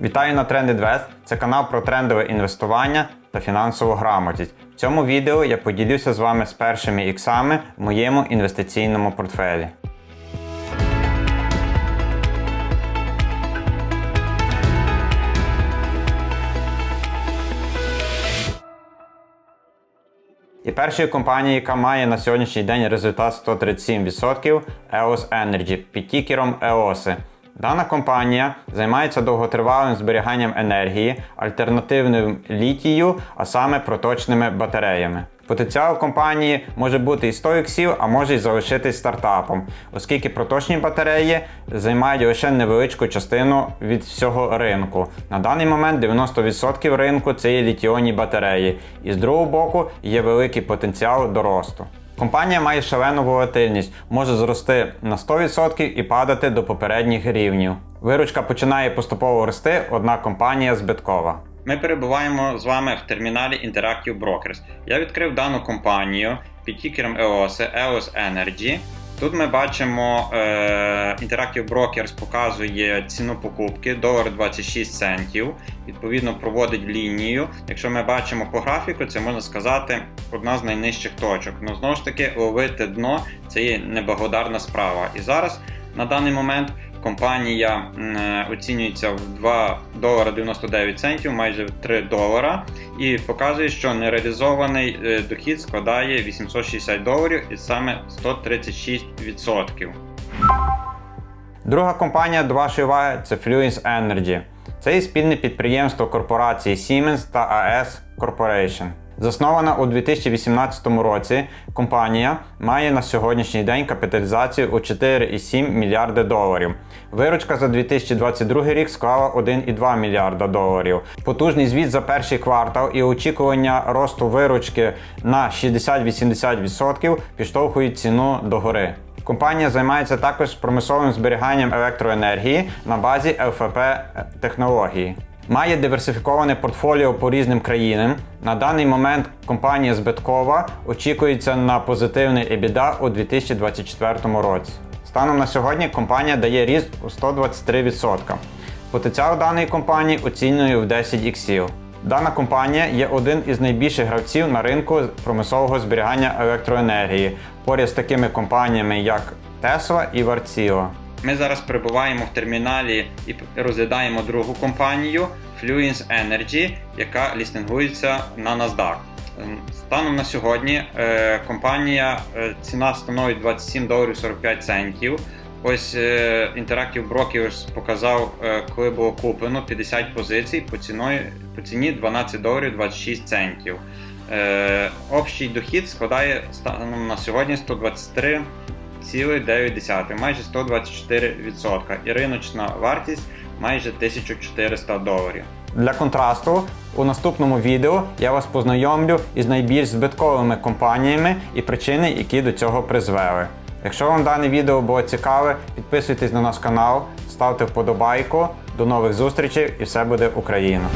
Вітаю на TrendInvest. Це канал про трендове інвестування та фінансову грамотність. В цьому відео я поділюся з вами з першими іксами в моєму інвестиційному портфелі. І першою компанією, яка має на сьогоднішній день результат 137% EOS Energy під тікером EOS. Дана компанія займається довготривалим зберіганням енергії, альтернативним літію, а саме проточними батареями. Потенціал компанії може бути і 100 іксів, а може й залишитись стартапом, оскільки проточні батареї займають лише невеличку частину від всього ринку. На даний момент 90% ринку це є літіонні батареї, і з другого боку є великий потенціал до росту. Компанія має шалену волатильність, може зрости на 100% і падати до попередніх рівнів. Виручка починає поступово рости, однак компанія збиткова. Ми перебуваємо з вами в терміналі Interactive Brokers. Я відкрив дану компанію під тікером EOS, EOS Energy. Тут ми бачимо, е, Interactive Brokers показує ціну покупки долар 26 центів. Відповідно, проводить лінію. Якщо ми бачимо по графіку, це можна сказати одна з найнижчих точок. Ну знову ж таки, ловити дно це є неблагодарна справа. І зараз на даний момент компанія е, оцінюється в 2 долара 99 центів, майже в 3 долара, і показує, що нереалізований е, дохід складає 860 доларів і саме 136%. Друга компанія до вашої уваги це Fluence Energy. Це є спільне підприємство корпорації Siemens та AS Corporation. Заснована у 2018 році, компанія має на сьогоднішній день капіталізацію у 4,7 мільярди доларів. Виручка за 2022 рік склала 1,2 мільярда доларів. Потужний звіт за перший квартал і очікування росту виручки на 60-80% підштовхують ціну догори. Компанія займається також промисловим зберіганням електроенергії на базі ЛФП технології. Має диверсифіковане портфоліо по різним країнам. На даний момент компанія збиткова очікується на позитивний EBITDA у 2024 році. Станом на сьогодні компанія дає ріст у 123%. Потенціал даної компанії оцінює в 10 іксів. Дана компанія є один із найбільших гравців на ринку промислового зберігання електроенергії, поряд з такими компаніями як Tesla і Wärtsilä. Ми зараз перебуваємо в терміналі і розглядаємо другу компанію Fluence Energy, яка лістингується на NASDAQ. Ем, Станом на сьогодні е, компанія е, ціна становить 27 доларів 45 центів. Ось е, Interactive Brokers показав, коли було куплено 50 позицій по, ціною, по ціні 12 доларів 26 центів. Общий дохід складає станом на сьогодні 123,9, майже 124%. І риночна вартість майже 1400 доларів. Для контрасту у наступному відео я вас познайомлю із найбільш збитковими компаніями і причини, які до цього призвели. Якщо вам дане відео було цікаве, підписуйтесь на наш канал, ставте вподобайку. До нових зустрічей і все буде Україна!